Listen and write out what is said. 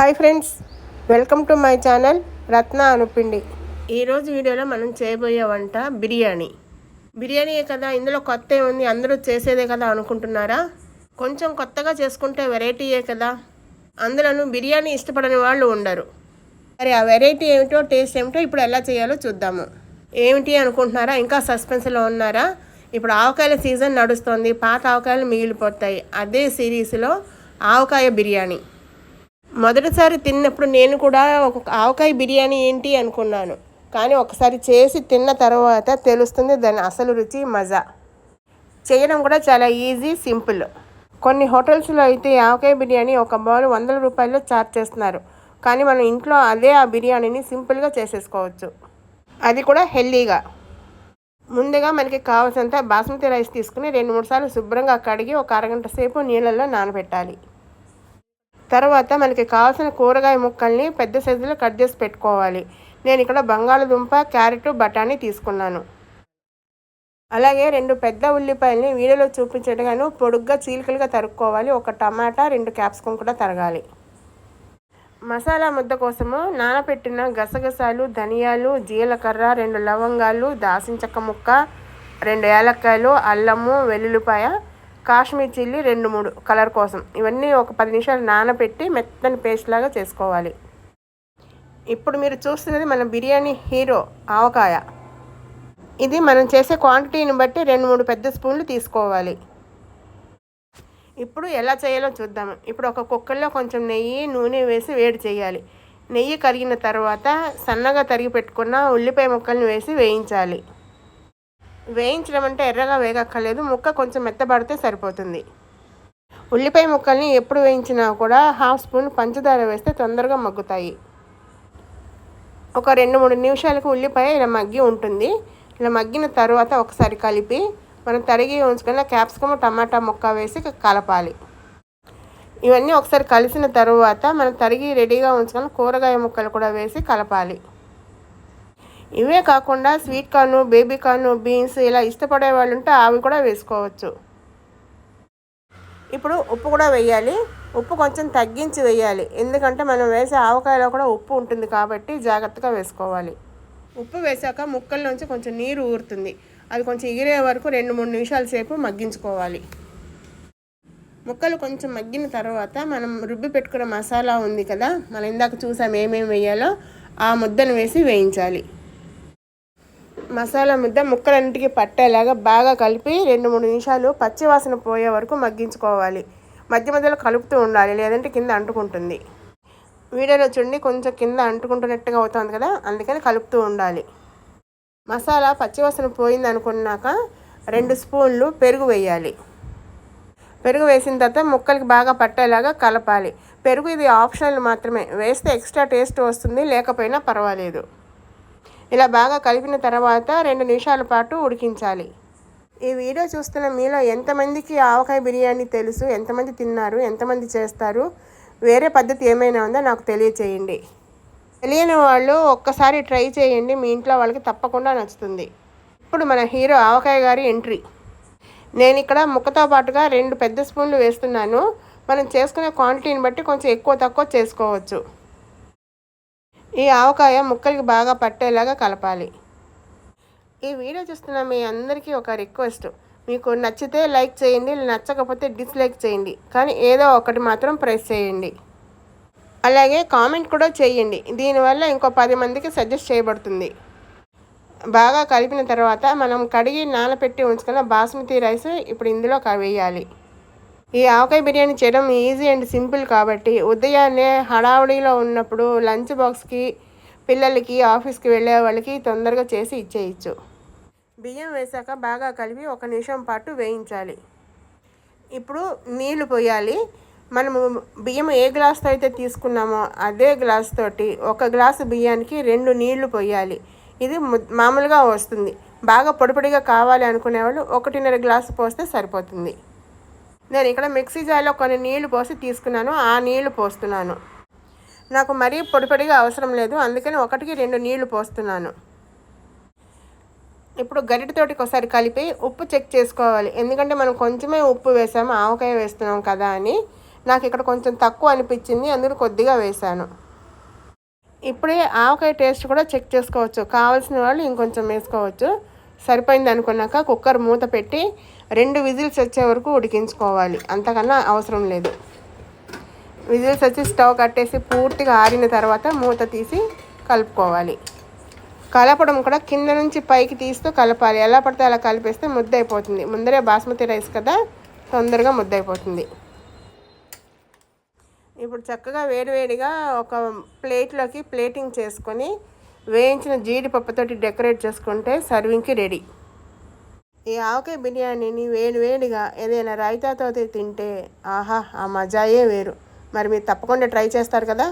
Hi friends welcome to my channel Ratna Anupindi. ఈరోజు వీడియోలో మనం చేయబోయే వంట బిర్యానీ. బిర్యానీయే కదా ఇందులో కొత్త ఏముంది అందరూ చేసేదే కదా అనుకుంటున్నారా? కొంచెం కొత్తగా చేసుకుంటే వెరైటీయే కదా. అందులోనూ బిర్యానీ ఇష్టపడని వాళ్ళు ఉండరు. మరి ఆ వెరైటీ ఏమిటో టేస్ట్ ఏమిటో ఇప్పుడు ఎలా చేయాలో చూద్దాము. ఏమిటి అనుకుంటున్నారా? ఇంకా సస్పెన్స్లో ఉన్నారా? ఇప్పుడు ఆవకాయల సీజన్ నడుస్తోంది పాత ఆవకాయలు మిగిలిపోతాయి. అదే సిరీస్లో ఆవకాయ బిర్యానీ. మొదటిసారి తిన్నప్పుడు నేను కూడా ఒక ఆవకాయ బిర్యానీ ఏంటి అనుకున్నాను. కానీ ఒకసారి చేసి తిన్న తర్వాత తెలుస్తుంది దాని అసలు రుచి మజా. చేయడం కూడా చాలా ఈజీ సింపుల్. కొన్ని హోటల్స్లో అయితే ఆవకాయ బిర్యానీ ఒక బౌల్ వందల రూపాయల్లో చార్జ్ చేస్తున్నారు. కానీ మనం ఇంట్లో అదే ఆ బిర్యానీని సింపుల్గా చేసేసుకోవచ్చు. అది కూడా హెల్దీగా. ముందుగా మనకి కావాల్సినంత బాస్మతి రైస్ తీసుకుని రెండు మూడు సార్లు శుభ్రంగా కడిగి ఒక అరగంట సేపు నీళ్ళల్లో నానబెట్టాలి. తర్వాత మనకి కావాల్సిన కూరగాయ ముక్కల్ని పెద్ద సైజులో కట్ చేసి పెట్టుకోవాలి. నేను ఇక్కడ బంగాళదుంప క్యారెట్ బఠానీ తీసుకున్నాను. అలాగే రెండు పెద్ద ఉల్లిపాయల్ని వీడియోలో చూపించగాను పొడుగ్గా చీలికలుగా తరుక్కోవాలి. ఒక టమాటా రెండు క్యాప్సికమ్ కూడా తరగాలి. మసాలా ముద్ద కోసము నానబెట్టిన గసగసాలు ధనియాలు జీలకర్ర రెండు లవంగాలు దాసిన చెక్క ముక్క రెండు ఏలక్కాయలు అల్లము వెల్లుల్లిపాయ కాశ్మీర్ చిల్లీ రెండు మూడు కలర్ కోసం. ఇవన్నీ ఒక పది నిమిషాలు నానబెట్టి మెత్తని పేస్ట్ లాగా చేసుకోవాలి. ఇప్పుడు మీరు చూస్తున్నది మన బిర్యానీ హీరో ఆవకాయ. ఇది మనం చేసే క్వాంటిటీని బట్టి రెండు మూడు పెద్ద స్పూన్లు తీసుకోవాలి. ఇప్పుడు ఎలా చేయాలో చూద్దాము ఇప్పుడు ఒక కుక్కర్లో కొంచెం నెయ్యి నూనె వేసి వేడి చేయాలి. నెయ్యి కరిగిన తర్వాత సన్నగా తరిగి పెట్టుకున్న ఉల్లిపాయ ముక్కల్ని వేసి వేయించాలి. వేయించడం అంటే ఎర్రగా వేగక్కర్లేదు. ముక్క కొంచెం మెత్తబడితే సరిపోతుంది. ఉల్లిపాయ ముక్కల్ని ఎప్పుడు వేయించినా కూడా హాఫ్ స్పూన్ పంచదార వేస్తే తొందరగా మగ్గుతాయి. ఒక రెండు మూడు నిమిషాలకు ఉల్లిపాయ ఇలా మగ్గి ఉంటుంది. ఇలా మగ్గిన తర్వాత ఒకసారి కలిపి మనం తరిగి ఉంచుకున్న క్యాప్సికమ్ టమాటా ముక్క వేసి కలపాలి. ఇవన్నీ ఒకసారి కలిసిన తర్వాత మనం తరిగి రెడీగా ఉంచుకున్న కూరగాయ ముక్కలు కూడా వేసి కలపాలి. ఇవే కాకుండా sweet corn baby corn beans ఇలా ఇష్టపడే వాళ్ళు ఉంటే అవి కూడా వేసుకోవచ్చు. ఇప్పుడు ఉప్పు కూడా వేయాలి. ఉప్పు కొంచెం తగ్గించి వేయాలి. ఎందుకంటే మనం వేసే ఆవకాయలో కూడా ఉప్పు ఉంటుంది కాబట్టి జాగ్రత్తగా వేసుకోవాలి. ఉప్పు వేసాక ముక్కల్లోంచి కొంచెం నీరు ఊరుతుంది. అది కొంచెం ఎగిరే వరకు రెండు మూడు నిమిషాల సేపు మగ్గించుకోవాలి. ముక్కలు కొంచెం మగ్గిన తర్వాత మనం రుబ్బి పెట్టుకున్న మసాలా ఉంది కదా మనం ఇందాక చూసాం ఏమేమి వేయాలో ఆ ముద్దను వేసి వేయించాలి. మసాలా ముద్ద ముక్కలన్నిటికీ పట్టేలాగా బాగా కలిపి రెండు మూడు నిమిషాలు పచ్చివాసన పోయే వరకు మగ్గించుకోవాలి. మధ్య మధ్యలో కలుపుతూ ఉండాలి లేదంటే కింద అంటుకుంటుంది. వీడియోలో చూడండి కొంచెం కింద అంటుకుంటున్నట్టుగా అవుతుంది కదా అందుకని కలుపుతూ ఉండాలి. మసాలా పచ్చివాసన పోయింది అనుకున్నాక రెండు స్పూన్లు పెరుగు వేయాలి. పెరుగు వేసిన తర్వాత ముక్కలకి బాగా పట్టేలాగా కలపాలి. పెరుగు ఇది ఆప్షనల్ మాత్రమే. వేస్తే ఎక్స్ట్రా టేస్ట్ వస్తుంది లేకపోయినా పర్వాలేదు. ఇలా బాగా కలిపిన తర్వాత రెండు నిమిషాల పాటు ఉడికించాలి. ఈ వీడియో చూస్తున్న మీలో ఎంతమందికి ఆవకాయ బిర్యానీ తెలుసు? ఎంతమంది తిన్నారు? ఎంతమంది చేస్తారు? వేరే పద్ధతి ఏమైనా ఉందో? నాకు తెలియచేయండి. తెలియని వాళ్ళు ఒక్కసారి ట్రై చేయండి. మీ ఇంట్లో వాళ్ళకి తప్పకుండా నచ్చుతుంది. ఇప్పుడు మన హీరో ఆవకాయ గారి ఎంట్రీ. నేను ఇక్కడ ముక్కతో పాటుగా రెండు పెద్ద స్పూన్లు వేస్తున్నాను. మనం చేసుకునే క్వాంటిటీని బట్టి కొంచెం ఎక్కువ తక్కువ చేసుకోవచ్చు. ఈ ఆవకాయ ముక్కలకి బాగా పట్టేలాగా కలపాలి. ఈ వీడియో చూస్తున్న మీ అందరికీ ఒక రిక్వెస్ట్. మీకు నచ్చితే లైక్ చేయండి నచ్చకపోతే డిస్లైక్ చేయండి. కానీ ఏదో ఒకటి మాత్రం ప్రెస్ చేయండి. అలాగే కామెంట్ కూడా చేయండి. దీనివల్ల ఇంకో పది మందికి సజెస్ట్ చేయబడుతుంది. బాగా కలిపిన తర్వాత మనం కడిగి నానపెట్టి ఉంచుకున్న బాస్మతి రైస్ ఇప్పుడు ఇందులో వేయాలి. ఈ ఆవకాయ బిర్యానీ చేయడం ఈజీ అండ్ సింపుల్ కాబట్టి ఉదయాన్నే హడావుడిలో ఉన్నప్పుడు లంచ్ బాక్స్కి పిల్లలకి ఆఫీస్కి వెళ్ళే వాళ్ళకి తొందరగా చేసి ఇచ్చేయచ్చు. బియ్యం వేసాక బాగా కలిపి ఒక నిమిషం పాటు వేయించాలి. ఇప్పుడు నీళ్ళు పోయాలి. మనము బియ్యం ఏ గ్లాస్తో అయితే తీసుకున్నామో అదే గ్లాస్ తోటి ఒక గ్లాసు బియ్యానికి రెండు నీళ్ళు పోయాలి. ఇది మామూలుగా వస్తుంది. బాగా పొడిపొడిగా కావాలి అనుకునేవాళ్ళు ఒకటిన్నర గ్లాసు పోస్తే సరిపోతుంది. నేను ఇక్కడ మిక్సీ జార్లో కొన్ని నీళ్ళు పోసి తీసుకున్నాను. ఆ నీళ్ళు పోస్తున్నాను. నాకు మరీ పొడిపొడిగా అవసరం లేదు. అందుకని ఒకటికి రెండు నీళ్ళు పోస్తున్నాను. ఇప్పుడు గరిటతోటి ఒకసారి కలిపి ఉప్పు చెక్ చేసుకోవాలి. ఎందుకంటే మనం కొంచెమే ఉప్పు వేసాము ఆవకాయ వేస్తున్నాం కదా అని. నాకు ఇక్కడ కొంచెం తక్కువ అనిపించింది. అందుకు కొద్దిగా వేశాను ఇప్పుడే ఆవకాయ టేస్ట్ కూడా చెక్ చేసుకోవచ్చు. కావాల్సిన వాళ్ళు ఇంకొంచెం వేసుకోవచ్చు. సరిపోయింది అనుకున్నాక కుక్కర్ మూత పెట్టి రెండు విజిల్స్ వచ్చే వరకు ఉడికించుకోవాలి. అంతకన్నా అవసరం లేదు. విజిల్స్ వచ్చి స్టవ్ కట్టేసి పూర్తిగా ఆరిన తర్వాత మూత తీసి కలుపుకోవాలి. కలపడం కూడా కింద నుంచి పైకి తీస్తూ కలపాలి. ఎలా పడితే అలా కలిపేస్తే ముద్ద అయిపోతుంది ముందరే బాస్మతి రైస్ కదా తొందరగా ముద్ద అయిపోతుంది ఇప్పుడు చక్కగా వేడివేడిగా ఒక ప్లేట్లోకి ప్లేటింగ్ చేసుకొని వేయించిన జీడిపప్పుతోటి డెకరేట్ చేసుకుంటే సర్వింగ్కి రెడీ. ఈ ఆవకాయ బిర్యానీని వేడి వేడిగా ఏదైనా రైతాతో తింటే ఆహా ఆ మజాయే వేరు. మరి మీరు తప్పకుండా ట్రై చేస్తారు కదా?